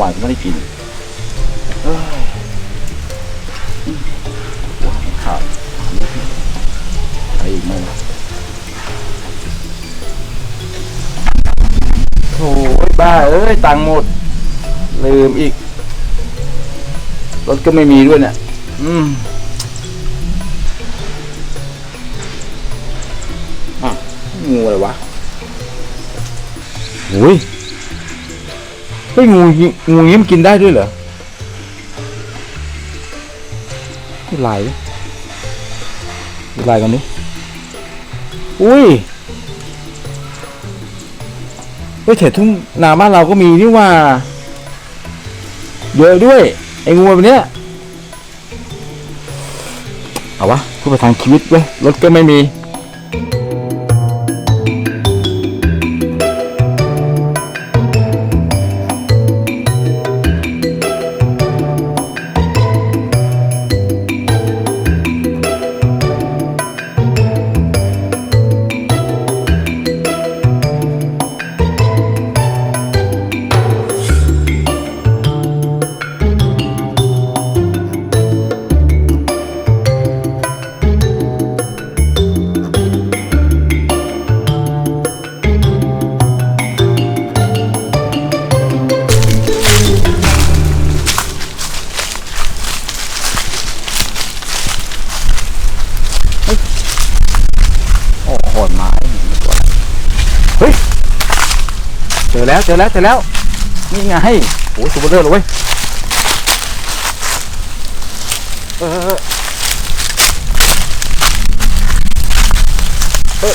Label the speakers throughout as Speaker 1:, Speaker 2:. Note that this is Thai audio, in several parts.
Speaker 1: วานก็ไม่ได้กินเอ้ยหวานขาดอะไรอีกไหมโอ้ยบ้า เอ้ย ตังค์หมด ลืมอีก รถก็ไม่มีด้วยเนี่ย อืมอะงูอะไรวะโอ้ย เฮ้ยงูงูงี้มันกินได้ด้วยเหรอดูลายดูลายกันดิอุ้ยเฮ้ยแถทุ่งนาบ้านเราก็มีนี่ว่า เยอะด้วย ไอ้งูแบบเนี้ยเอาวะเพื่อประทังชีวิตเว้ยรถก็ไม่มี แล้วเจอแล้วเจอแล้ว นี่ไงโอ้ยสุดเบอร์เรอร์เลยเว้ยเออเออเออเอ้ย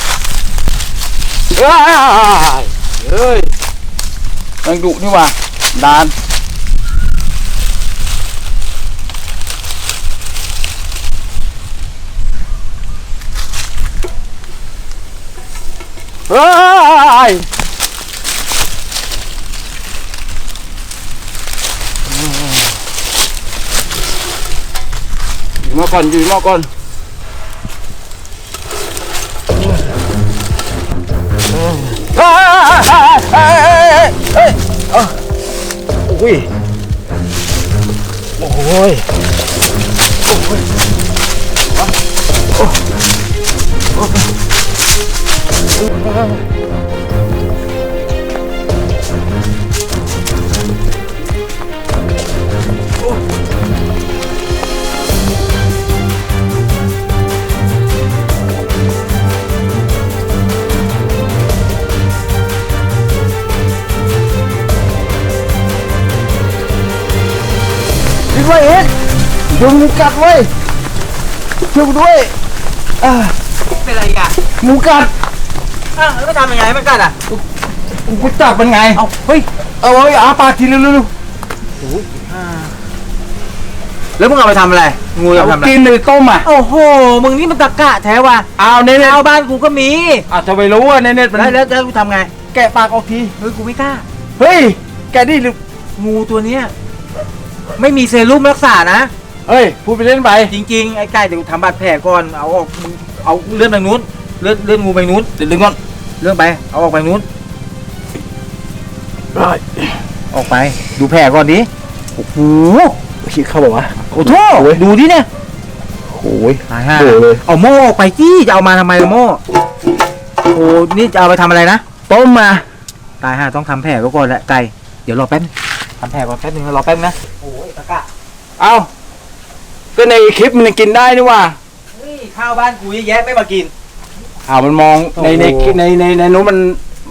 Speaker 1: เฮ้ยมันดุนี่ว่าดานเฮ้ย อยู่มา ก่อนอยู่หมาก่อนอาโอ้ยโอ้ยโอ้ยโอ้ย ยุงกัดเว้ยช่วยกูด้วยอ่า
Speaker 2: เป็นไรกัน
Speaker 1: หมูกัด
Speaker 2: อ้าวแล้วไปทำยังไงให้มันกัดอะ
Speaker 1: กูจับมันไง
Speaker 2: เอาเฮ้ย
Speaker 1: เอาไว้อาปากทีเร็ว
Speaker 2: แล้วมึงเอาไปทำอะไร งู
Speaker 1: ๆ
Speaker 2: จะ
Speaker 1: เอา
Speaker 2: ทำอะไร
Speaker 1: กินเลยต้มอะ
Speaker 2: โอ้โห มึงนี่มันตะกะแท้ว่ะ
Speaker 1: เอาเน็ต
Speaker 2: ชาวบ้านกูก็มี
Speaker 1: ๆอาจจะไม่รู้อะเน็ตๆมัน
Speaker 2: แล้วแล้วแล้วกูทำไง
Speaker 1: แกะปากออกที
Speaker 2: เฮ้ย กูไม่กล้า
Speaker 1: เฮ้ย แกดิหรือ
Speaker 2: งูตัวเนี้ยไม่มีเซรุ่มรักษานะ
Speaker 1: เฮ้ยพูดไปเล่นไป
Speaker 2: จริงๆไอ้ไก่เดี๋ยวกูทำบาดแผลก่อนเอาออกมึงเอาเลื่อนไปนู้นเลื่อนเลื่อนงูไปนู้น
Speaker 1: เดี๋ยวดึงก่อน
Speaker 2: เลื่อนไปเอาออกไปนู้น
Speaker 1: ได้
Speaker 2: ออกไป ดูแผลก่อนดิ
Speaker 1: โอ้โหคิดเข้าบอกว่า
Speaker 2: โอ้โหดูดิเนี่ย
Speaker 1: โอ้ย
Speaker 2: หายห่า
Speaker 1: โอ้เลย
Speaker 2: เอาโม่ออกไปจี้จะเอามาทำไมล่ะโม่โอ้นี่จะเอาไปทำอะไรนะ
Speaker 1: ต้มมา
Speaker 2: ตายห่าต้องทำแผลไว้ก่อนแหละไก่เดี๋ยวรอแป๊บนึงทำแผลก่อนแป๊บนึงรอแป๊บนึงนะโอ้ยตะกะ
Speaker 1: เอา ก็ในคลิปมันยังกินได้นี่ว่า
Speaker 2: เฮ้ยข้าวบ้านกูเยอะแยะไม่มากิน
Speaker 1: อ้าวมันมองในใน
Speaker 2: โอ้โห
Speaker 1: ในในในนู้นมัน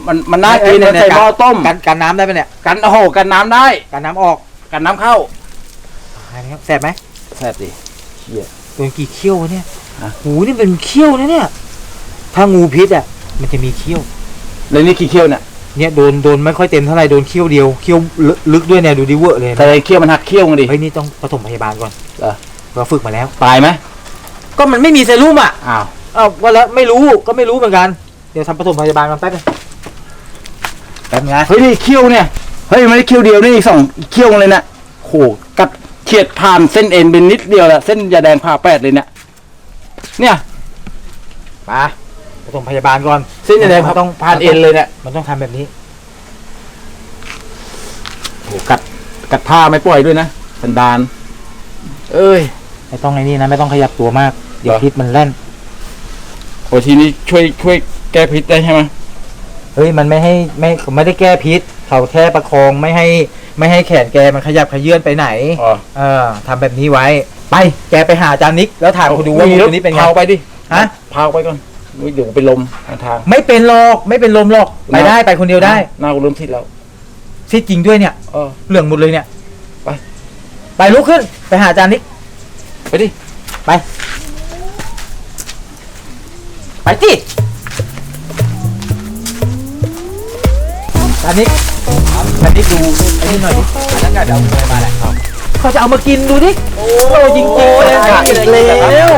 Speaker 1: มันมันน่ากินมันใส่หม้อต้ม
Speaker 2: กันกันน้ำได้ปะเนี่ย
Speaker 1: กันโอ้โหกันน้ำได้
Speaker 2: กันน้ำออก
Speaker 1: กันน้ำเข้า
Speaker 2: ตายแล้วแสบไหม
Speaker 1: แซ่บดิ
Speaker 2: โดนกี่เขี้ยววะเนี่ย
Speaker 1: ฮะ
Speaker 2: หูนี่เป็นเขี้ยวนะเนี่ย ถ้างูพิษอะ มันจะมีเขี้ยว
Speaker 1: แล้วนี่ขี้เคี้ยวเนี่ย
Speaker 2: เนี่ยโดนโดนไม่ค่อยเต็มเท่าไหร่โดนเขี้ยวเดียวเขี้ยวลึกลึกด้วยเนี่ยดูดิเวอร์เลย
Speaker 1: แต่ไอ้เคี้ยวมันหักเคี้ยวกันดิ
Speaker 2: เฮ้ยนี่ต้องปฐมพยาบาลก่อน
Speaker 1: เหรอ
Speaker 2: เราฝึกมาแล้ว
Speaker 1: ตายไหม
Speaker 2: ก็มันไม่มีเซรุ่มอะ
Speaker 1: อ้าว
Speaker 2: อ้าวก็แล้วไม่รู้ก็ไม่รู้เหมือนกัน เดี๋ยวทำปฐมพยาบาลกันแป๊บนึงแป๊บนึงนะ
Speaker 1: เฮ้ยนี่เคี้ยวเนี่ยเฮ้ยไม่ได้เคี้ยวเดียวนี่อีกสองเคี้ยวเลยนะโหกัดเฉียดผ่านเส้นเอ็นเป็นนิดเดียวแหละเส้นยาแดงผ่าแปดเลยเนี่ยเนี่ย
Speaker 2: มาปฐมพยาบาลก่อน
Speaker 1: เส้นยาแดงผ่า
Speaker 2: ต้อง
Speaker 1: ผ่านเอ็นเลยเนี่ย
Speaker 2: มันต้องทำแบบนี้
Speaker 1: โหกัดกัดผ้าไม่ปล่อยด้วยนะสันดาน เอ้ย
Speaker 2: ไม่ต้องไอ้นี่นะไม่ต้องขยับตัวมาก เดี๋ยว
Speaker 1: เหรอ
Speaker 2: พิษมันแล่น
Speaker 1: โอทีนี้ช่วยช่วยแก้พิษได้ใช่ไหม
Speaker 2: เฮ้ยมันไม่ให้ไม่ไม่ได้แก้พิษ เขาแค่ประคองไม่ให้ ไม่ให้แขนแกมันขยับขยื่นไปไหน
Speaker 1: อ๋อ
Speaker 2: เออทำแบบนี้ไว้ ไปแกไปหาอาจารย์นิก แล้วถามเขาดูว่างูตัวนี้เป็นไง
Speaker 1: พาไปดิ
Speaker 2: ฮะ
Speaker 1: พาไปก่อนอุ๊ยเดี๋ยวเป็นลมทาง
Speaker 2: ไม่เป็นหรอกไม่เป็นลมหรอกไปได้ไปคนเดียวได้
Speaker 1: หน้ากูเริ่มทิศแล้ว
Speaker 2: ซิดจริงด้วยเนี่ย
Speaker 1: เออ
Speaker 2: เหลืองหมดเลยเนี่ย
Speaker 1: ไป
Speaker 2: ไปลุกขึ้นไปหาอาจารย์นิก
Speaker 1: ไปดิ
Speaker 2: ไป ไปที่อาจารย์นิกอาจารย์นิกดูไอ้นี่หน่อยดิ
Speaker 3: แล้วก็เดี๋ยวไปมาแหละครับ
Speaker 2: เขาจะเอามากินดูดิ โอ้จริงๆเลย
Speaker 3: สกัด
Speaker 2: อีก
Speaker 3: เลย
Speaker 2: แล้ว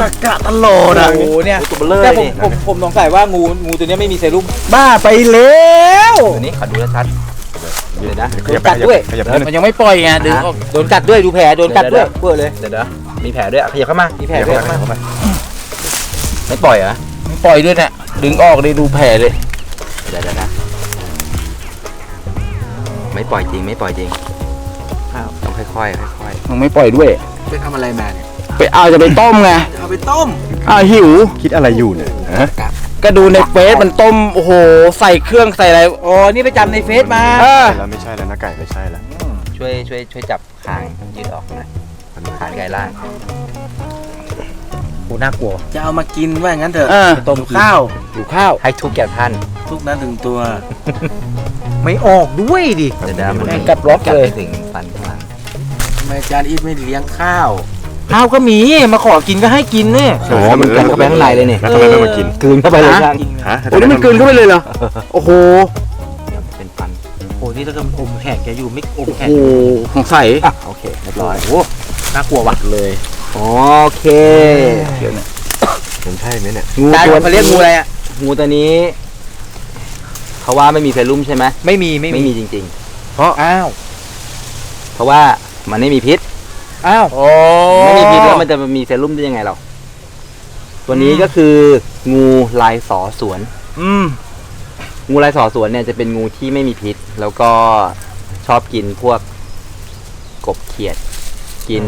Speaker 3: สกัดตลอดอะ
Speaker 2: โอ้โหเนี่ย
Speaker 3: ตัวเบลอ
Speaker 2: แต่
Speaker 3: เลย
Speaker 2: ผมผมผมสงสัยว่างูงูตัวเนี้ยไม่มีเซรุ่ม
Speaker 1: บ้าไปแล้ว
Speaker 3: ตัวนี้ขอดูชัดๆ เดี๋ยวนะ
Speaker 2: โดนกัดด้วย
Speaker 3: ขยับ
Speaker 1: มันยังไม่ปล่อยไงดึงออก
Speaker 2: โดนกัดด้วยดูแผลโดนกัดด้วยเปื้อเลย
Speaker 3: เดี๋ยวนะมีแผลด้วยขยับเข้ามา
Speaker 2: มีแผลด้วย
Speaker 3: ขยับเข้ามาไม่ปล่อยเหรอ
Speaker 1: ไม่ปล่อยด้วยเนี่ยดึงออกเลยดูแผลเลย
Speaker 3: เดี๋ยวเดี๋ยวนะไม่ปล่อยจริงไม่ปล่อยจริงต้องค่อยๆค่อย
Speaker 1: มันไม่ปล่อยด้วย
Speaker 3: ๆไปทำอะไรมาเนี่ย
Speaker 1: ไปเอาจะไปต้มไง
Speaker 3: เอาไปต้ม
Speaker 1: อ้าวหิว
Speaker 4: คิดอะไรอยู่เนี่ยฮะ
Speaker 1: ก็ ดูในเฟซมันต้มโอ้โหใส่เครื่องใส่อะไร
Speaker 2: อ๋อนี่ไปจำในเฟซมา
Speaker 1: เออ
Speaker 4: แล้วไม่ใช่แล้วนะไก่ไม่ใช่แล้ว
Speaker 3: ช่วยช่วยช่วยจับคางยืดออกหน่อยคางไก่ล่าง
Speaker 2: โหน่ากลัว
Speaker 5: จะเอามากินว่างั้นเถอะ
Speaker 1: เออ
Speaker 2: ต้ม
Speaker 5: หิวข้าว
Speaker 1: อยู่ข้าว
Speaker 3: ให้ทุกแก่ท่าน
Speaker 5: ทุกนั้นถึงตัว
Speaker 2: ไม่ออกด้วยดิ
Speaker 3: เดี๋ยวนะมัน
Speaker 2: แม่งกัดล็อก
Speaker 3: กัด
Speaker 2: เลย
Speaker 3: ไปถึงฟันข้างหลัง
Speaker 5: ทำไมอาจารย์อีทไม่เลี้ยงข้าว
Speaker 2: ข้าวก็มีมาขอกินก็ให้กินเนี่ย
Speaker 3: โอ้โหมันกัดเข้าไปข้างในเลยเนี่ย
Speaker 4: แล้วทำไมไม่มากิน
Speaker 3: กลืนเข้าไปเลย
Speaker 1: ฮะ
Speaker 3: ท่าน
Speaker 4: ฮะ
Speaker 1: โอ้นี่มันกลืนเข้าไปเลยเหรอโอ้โห
Speaker 3: เป็นฟัน
Speaker 2: โอ้นี่ถ้าเกิดมันอมแขนแกอยู่ไม่อม
Speaker 1: โอ้
Speaker 2: แข
Speaker 1: โห
Speaker 2: น
Speaker 1: ของใส่
Speaker 3: อะโอเคเรียบร้อย
Speaker 1: โอ้
Speaker 2: น่ากลัวว่ะ
Speaker 1: เลย
Speaker 3: โอเค
Speaker 1: เดี๋ยวเนี่ย
Speaker 4: มันใช่ไหมเนี่ย
Speaker 3: งู
Speaker 2: ได้
Speaker 3: ตัว
Speaker 2: เขาเรียกงูอะไรอะ
Speaker 3: งูตัวนี้เขาว่าไม่มีเซรุ่มใช่ไหม
Speaker 2: ไม่มีไม่
Speaker 3: ไม่
Speaker 2: มี
Speaker 3: มีจริง
Speaker 2: อ้าว
Speaker 3: ๆเพราะว่ามันไม่มีพิษ
Speaker 2: อ้าว
Speaker 1: โอ้
Speaker 3: ไม่มีพิษแล้วมันจะมีเซรุ่มได้ยังไงเราตัวนี้ก็คืองูลายสอสวน
Speaker 1: อืม
Speaker 3: งูลายสอสวนเนี่ยจะเป็นงูที่ไม่มีพิษ แล้วก็ชอบกินพวกกบเขียด กิน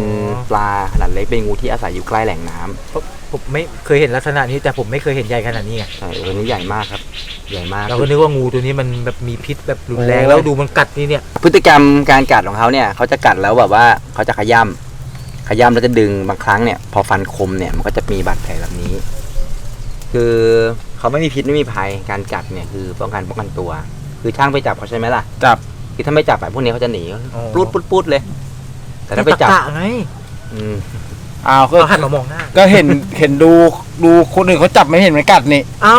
Speaker 3: ปลาขนาดเล็กเป็นงูที่อาศัยอยู่ใกล้แหล่งน้ำ
Speaker 2: ผมไม่เคยเห็นลักษณะนี้แต่ผมไม่เคยเห็นใหญ่ขนาดนี้ไง
Speaker 3: ใช่ตัวนี้ใหญ่มากครับ ใหญ่มาก
Speaker 2: เราก็นึกว่างูตัวนี้มันแบบมีพิษแบบรุนแรงแล้วดูมันกัดนี่เนี่ย
Speaker 3: พฤติกรรมการกัดของเขาเนี่ยเขาจะกัดแล้วแบบว่าเขาจะขย้ำ ขย้ำแล้วจะดึงบางครั้งเนี่ย พอฟันคมเนี่ยมันก็จะมีบาดแผลแบบนี้ คือเขาไม่มีพิษไม่มีภัยการกัดเนี่ยคือป้องกันป้องกันตัว คือช่างไปจับเขาใช่ไหมล่ะ
Speaker 1: จับ
Speaker 3: คือถ้าไม่จับแบบพวกนี้เขาจะหนี
Speaker 2: อ๋อ
Speaker 3: ปลุดปลุดปลุดเลย แต่ถ้าไปจับ
Speaker 2: ตะกะไง
Speaker 3: อืม
Speaker 1: อ้าวก็
Speaker 2: เราหันมามองหน้า
Speaker 1: ก็เห็นเห็นดูดูคนอื่นเขาจับไม่เห็นมันกัดนี่
Speaker 2: เอ้า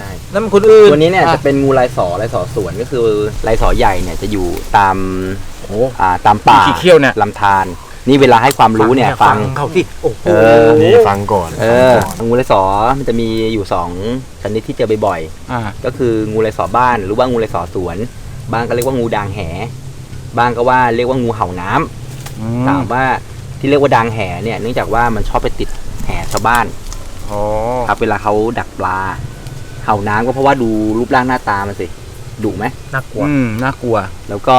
Speaker 3: ใช่
Speaker 2: นั่นมันคนอื่น
Speaker 3: ตัวนี้เนี่ย
Speaker 1: อะ
Speaker 3: จะเป็นงูลายสอลายสอสวนก็คือลายสอใหญ่เนี่ยจะอยู่ตาม
Speaker 1: โอ้
Speaker 3: อ่าตามป่า
Speaker 1: ขี้เขี้ยวเนี่ย
Speaker 3: ลำธาร นี่เวลาให้ความรู้เนี่ยฟัง
Speaker 2: เขาที่โอ้โห
Speaker 3: เออ
Speaker 4: นี่ฟังก่อน
Speaker 3: เอองูลายสอมันจะมีอยู่สองชนิดที่เจอบ่อย
Speaker 1: อ่า
Speaker 3: ๆก็คืองูลายสอบ้านหรือว่างูลายสอสวนบางก็เรียกว่างูดางแหบางก็ว่าเรียกว่างูเห่าน้ำ
Speaker 1: อื
Speaker 3: ถามมว่าที่เรียกว่าดางแหเนี่ยเนื่องจากว่ามันชอบไปติดแหชาวบ้าน
Speaker 1: อ๋อ
Speaker 3: ครับเวลาเขาดักปลา เห่าน้ำก็เพราะว่าดูรูปร่างหน้าตามันสิ ดุไหม
Speaker 2: น่ากลัว
Speaker 1: อืมน่ากลัว
Speaker 3: แล้วก็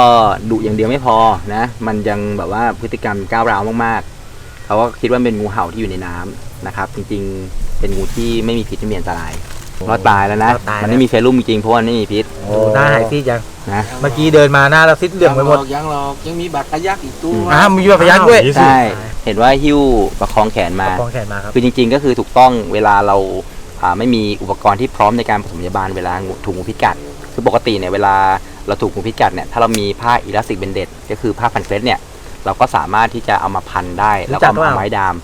Speaker 3: ดุอย่างเดียวไม่พอนะ มันยังแบบว่าพฤติกรรมก้าวร้าวมากๆ เขาก็คิดว่าเป็นงูเห่าที่อยู่ในน้ำนะครับ จริงๆ เป็นงูที่ไม่มีพิษไม่มีอันตรายรอดตายแล้วนะ
Speaker 2: รอดตายแล้ว
Speaker 3: มันไม่มีเซรุ่มจริงๆเพราะว่ามันไม่มีพิษ
Speaker 2: โอ้หน้าหายซีดยัง
Speaker 3: นะ
Speaker 2: เมื่อกี้เดินมาหน้าเราซิดเหลืองไปหมด
Speaker 5: ยังหรอกยังมีบัตรกระยักอีกตัว
Speaker 2: อ่ามีแบบพยักด้วย
Speaker 4: นี่สิ
Speaker 3: ใช่ เห็นว่าหิ้วประคองแขนมา
Speaker 2: กองแขนมาครับ
Speaker 3: คือจริงๆ ก็คือถูกต้องเวลาเราอ่าไม่มีอุปกรณ์ที่พร้อมในการผสมพยาบาลเวลางูถูกงูพิษกัด คือปกติเนี่ยเวลาเราถูกงูพิษกัดเนี่ยถ้าเรามีผ้าอิลาสติกเบนเดตก็คือผ้าพันเฟลเนี่ยเราก็สามารถที่จะเอามาพันได้ แล้วก็
Speaker 2: รู้จักเปล่า
Speaker 3: เอาไม้ดาม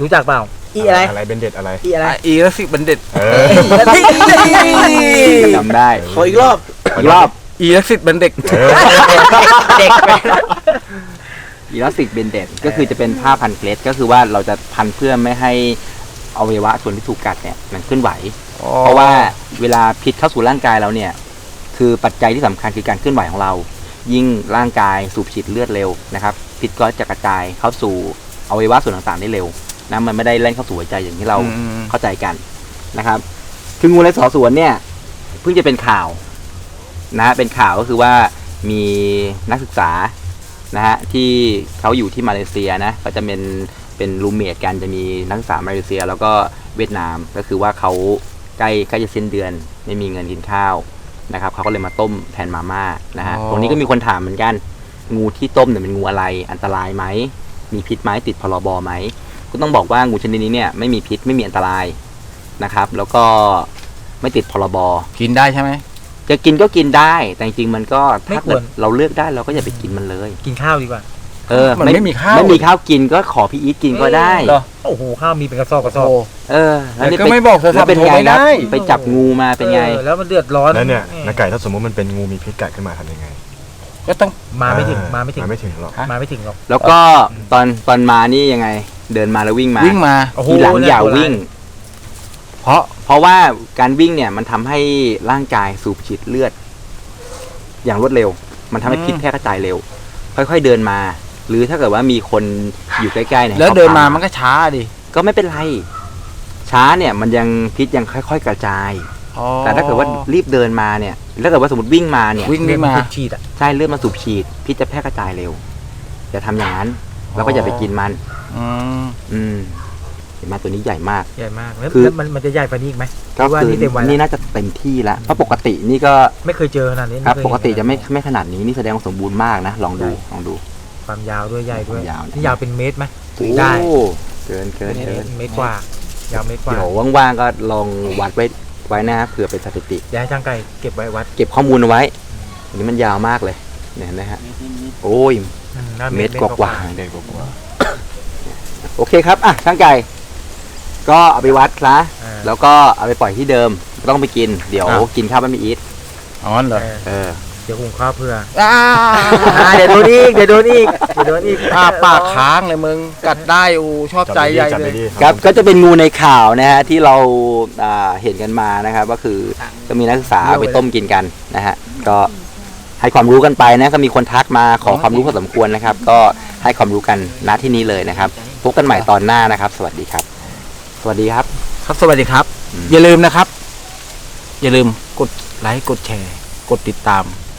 Speaker 2: รู้จักเปล่า อีอะไร
Speaker 4: อะไรเป็นเด็ดอะไร
Speaker 2: อีอะไร
Speaker 1: อะอีแล้วสิบันเด็ด
Speaker 4: เออ
Speaker 3: จำได้
Speaker 5: ขออีกรอบ
Speaker 3: อีกรอบ
Speaker 1: อีแล้วสิบันเด็ก
Speaker 2: เด็กไป
Speaker 3: อิลาสติกเบนเดตก็คือจะเป็นผ้าพันเฟลก็คือว่าเราจะพันเพื่อไม่ให้อวัยวะส่วนที่ถูกกัดเนี่ยมันเคลื่อนไหว เพราะว่าเวลาพิษเข้าสู่ร่างกายเราเนี่ย คือปัจจัยที่สำคัญคือการเคลื่อนไหวของเรา ยิ่งร่างกายสูบฉีดเลือดเร็วนะครับ พิษก็จะกระจายเข้าสู่อวัยวะส่วนต่างๆได้เร็วนะมันไม่ได้เล่นเข้าสู่หัวใจอย่างที่เรา
Speaker 1: อืม
Speaker 3: เข้าใจกันนะครับ คืองูลายสอสวนเนี่ยเพิ่งจะเป็นข่าวนะเป็นข่าวก็คือว่ามีนักศึกษานะฮะที่เขาอยู่ที่มาเลเซียนะก็จะเป็นเป็นรูเมทกันจะมีนักศึกษามาเลเซีย แล้วก็เวียดนามก็คือว่าเขาใกล้ใกล้จะสิ้นเดือน ไม่มีเงินกินข้าว นะครับเขาก็เลยมาต้มแทนมาม่านะฮะ
Speaker 1: อ๋อ
Speaker 3: ตรงนี้ก็มีคนถามเหมือนกัน งูที่ต้มเนี่ยเป็นงูอะไร อันตรายไหมมีพิษไหมติดพรบไหมก็ต้องบอกว่างูชนิดนี้เนี่ยไม่มีพิษไม่มีอันตรายนะครับ แล้วก็ไม่ติดพรบ
Speaker 1: กินได้ใช่ไหม
Speaker 3: จะกินก็กินได้ แต่จริงๆมันก็
Speaker 2: ไม่
Speaker 3: ถ้า
Speaker 2: ควร
Speaker 3: เกิดเราเลือกได้เราก็อย่าไปกินมันเลย
Speaker 2: กินข้าวดีกว่า
Speaker 3: เออ
Speaker 1: มันไม่มีข้าว
Speaker 3: ไม่มีข้าวกินก็ขอพี่อีทกินก็ได้
Speaker 1: เหรอ
Speaker 2: โอ้โหข้าวมีเป็นกระสอบกระสอบ
Speaker 1: โอ้
Speaker 3: เออแล้วนี่
Speaker 1: แต่ก็
Speaker 3: ป
Speaker 1: ไม่บอกโทรศัพท์
Speaker 3: แล้วเป็น
Speaker 1: โทร
Speaker 3: ไง
Speaker 1: ไม่
Speaker 3: ครับ
Speaker 1: ได้
Speaker 3: ไปจับงูมาเป็นไง
Speaker 2: ออแล้วมันเดือดร้อน
Speaker 4: แล้วเนี่ย
Speaker 2: ออ
Speaker 4: น้าไก่ถ้าสมมติมันเป็นงูมีพิษกัดขึ้นมาทำยังไง
Speaker 1: ก็ต้อง
Speaker 2: มาไม่ถึง
Speaker 4: อ่
Speaker 2: มาไม่ถึง
Speaker 4: มาไม่ถึงหรอก
Speaker 1: ฮะ
Speaker 2: มาไม่ถึงหรอก
Speaker 3: แล้วก็ตอนตอนมานี่ยังไง เดินมาแล้ววิ่งมา
Speaker 1: วิ่งมา
Speaker 2: โอ้โห
Speaker 3: ทีหลังอย่า
Speaker 2: น่ากลัว
Speaker 3: วิ่ง
Speaker 1: เพราะ
Speaker 3: เพราะว่าการวิ่งเนี่ยมันทำให้ร่างกายสูบฉีดเลือด อย่างรวดเร็ว มันทำให้พิษแพร่กระจายเร็ว ค่อย ๆเดินมา หรือถ้าเกิดว่ามีคนอยู่ใกล้ๆเนี่ย
Speaker 1: แล้ว
Speaker 3: ข
Speaker 1: เดินมา
Speaker 3: พ
Speaker 1: มันก็ช้าดิ
Speaker 3: ก็ไม่เป็นไร ช้าเนี่ยมันยังพิษยังค่อย ๆ กระจาย
Speaker 1: อ๋อ
Speaker 3: แต่ถ้าเกิดว่ารีบเดินมาเนี่ยถ้าเกิดว่าสมมติวิ่งมาเนี่ย
Speaker 1: วิ่ง
Speaker 2: เรีย
Speaker 1: นี่
Speaker 2: ก
Speaker 1: มา
Speaker 2: มาฉีดอะ
Speaker 3: ใช่เลือดมาสูบฉีดพิษจะแพร่กระจายเร็วอย่าทำอย่างนั้นแล้วก็อย่าไปกินมัน
Speaker 1: อืม
Speaker 3: อืมเห็นไหมาตัวนี้ใหญ่มาก
Speaker 2: ใหญ่มากแล้ว
Speaker 3: คือ
Speaker 2: แล้วมันมันจะใหญ่กว่านี้อีกไหม
Speaker 3: ก็
Speaker 2: ว่า
Speaker 3: คือ
Speaker 2: นี่เต็มวัย
Speaker 3: นี่
Speaker 2: แล้ว
Speaker 3: น่าจะเต็มที่แล้วเพราะปกตินี่ก็
Speaker 2: ไม่เคยเจอขนาดนี้
Speaker 3: ครับ
Speaker 2: เคย
Speaker 3: ปกติ
Speaker 2: เห็น
Speaker 3: จะไม่ไม่ขนาดนี้นี่แสดงว่าสมบูรณ์มากนะลองดูลองดู
Speaker 2: ความยาวด้วยใหญ่ด้วย
Speaker 3: ความยาว
Speaker 2: ที่ยาวเป็นเมตรไหม
Speaker 3: โอ้
Speaker 2: ได้
Speaker 3: เกินเกิน
Speaker 2: เม
Speaker 3: เกิ
Speaker 2: ต
Speaker 3: น
Speaker 2: รเมตรกว่า ยาวเมตรกว่า
Speaker 3: เดี๋ยวว่างๆก็ลองวัดไว้ไว้นะเผื่อเป็นสถิติ
Speaker 2: เดี๋ยวให้ช่างไก่เก็บไว้วัด
Speaker 3: เก็บข้อมูลเอาไว้อันนี้มันยาวมากเลยเนี่ยเห็นไหมฮะโอ้ย
Speaker 2: อืน่า
Speaker 3: เมตรกว่าๆ
Speaker 4: เด็กกว่า
Speaker 3: โอเคครับอะช่างไก่ก็เอาไปวัดซะ
Speaker 2: อ่า
Speaker 3: แล้วก็เอาไปปล่อยที่เดิมไม่ต้องไปกิน เดี๋ยว
Speaker 1: อะ
Speaker 3: กินข้าวไม่มีอีท
Speaker 1: อ๋อเหรอ
Speaker 2: เออ
Speaker 3: เออ
Speaker 2: เดี๋ยวหุงข้าวเพื่อ
Speaker 1: อ้า
Speaker 2: อ่าเดี๋ยวโดนอีกเดี๋ยวโดนอีกเดี๋ยวโดนอีก
Speaker 1: อ้าปากค้างเลยมึง กัดได้อูชอบ
Speaker 4: จับ
Speaker 1: ใจ
Speaker 4: ไป
Speaker 1: ใหญ่
Speaker 4: ดีจับ
Speaker 1: เล
Speaker 4: ไป
Speaker 1: ย
Speaker 4: ดี
Speaker 3: ครับก็จะเป็นงูในข่าวนะฮะที่เราอ่าเห็นกันมานะครับ ก็คือก็มีนักศึกษาเอาไปต้มกินกันนะฮะก็ให้ความรู้กันไปนะก็มีคนทักมาขอความรู้พอสมควรนะครับ ก็ให้ความรู้กันณที่นี้เลยนะครับพบกันใหม่ตอนหน้านะครับ สวัสดีครับ สวัสดีครับ
Speaker 1: ครับสวัสดีครับ
Speaker 3: อืม
Speaker 1: อย่าลืมนะครับ อย่าลืมกดไลค์กดแชร์ กดติดตามก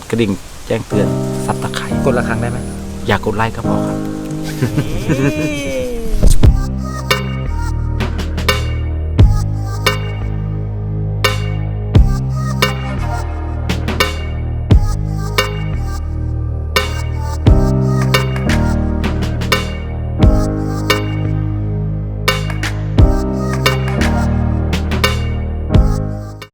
Speaker 1: ดกระดิ่งแจ้งเตือนซับตะไคร้
Speaker 2: กดละครั้งได้ไหม
Speaker 1: อย่ากกดไลค์ก็พอครับ
Speaker 2: นี่